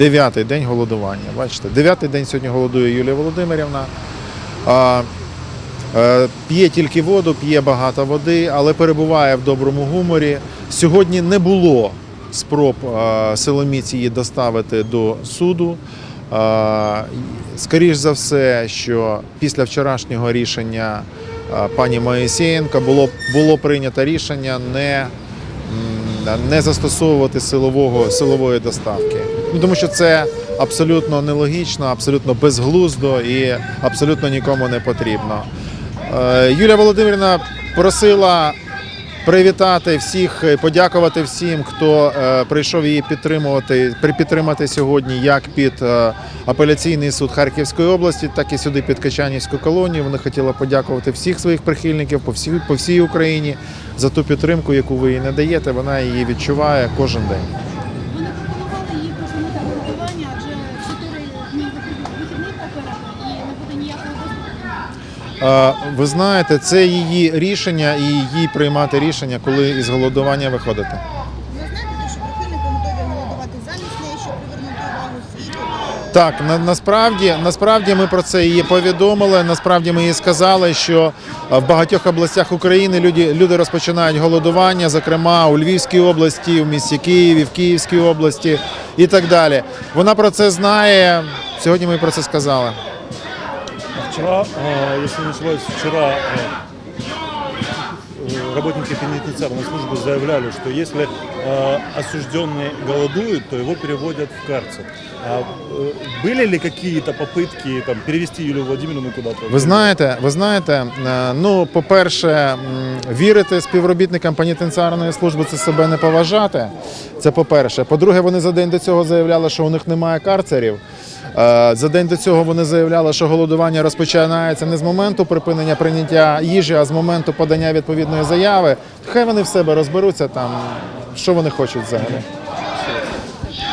дев'ятий день голодування. Бачите, дев'ятий день сьогодні голодує Юлія Володимирівна. Е, П'є тільки воду, п'є багато води, але перебуває в доброму гуморі. Сьогодні не було спроб е, силоміць її доставити до суду. Е, Скоріш за все, що після вчорашнього рішення е, пані Моїсеєнка було, було прийнято рішення не, не застосовувати силового, силової доставки. Ну, тому що це абсолютно нелогічно, абсолютно безглуздо і абсолютно нікому не потрібно. Е, Юлія Володимирівна просила привітати всіх, е, подякувати всім, хто е, прийшов її підтримувати, підтримати сьогодні як під е, апеляційний суд Харківської області, так і сюди під Качанівську колонію. Вони хотіли подякувати всіх своїх прихильників по всій, по всій Україні за ту підтримку, яку ви їй надаєте. Вона її відчуває кожен день. Ви знаєте, це її рішення і їй приймати рішення, коли із голодування виходити. Ви знаєте, що прихильники готові голодувати замість неї, щоб привернути увагу світу? Так, на, насправді, насправді ми про це її повідомили. Насправді ми їй сказали, що в багатьох областях України люди, люди розпочинають голодування, зокрема у Львівській області, в місті Києві, в Київській області і так далі. Вона про це знає. Сьогодні ми про це сказали. Вчера, э, если не ошибаюсь, вчера э, э, работники пенитенциарной службы заявляли, что если э, осужденный голодует, то его переводят в карцер. А, э, были ли какие-то попытки там, перевести Юлию Владимировну куда-то? Ви знаєте, ви знаєте, е, ну, по-перше, м, вірити співробітникам пенітенціарної служби це себе не поважати. Це по-перше. По-друге, вони за день до цього заявляли, що у них немає карцерів. Е, За день до цього вони заявляли, що голодування розпочинається не з моменту припинення прийняття їжі, а з моменту подання відповідної заяви. Хай вони в себе розберуться там, що вони хочуть взагалі.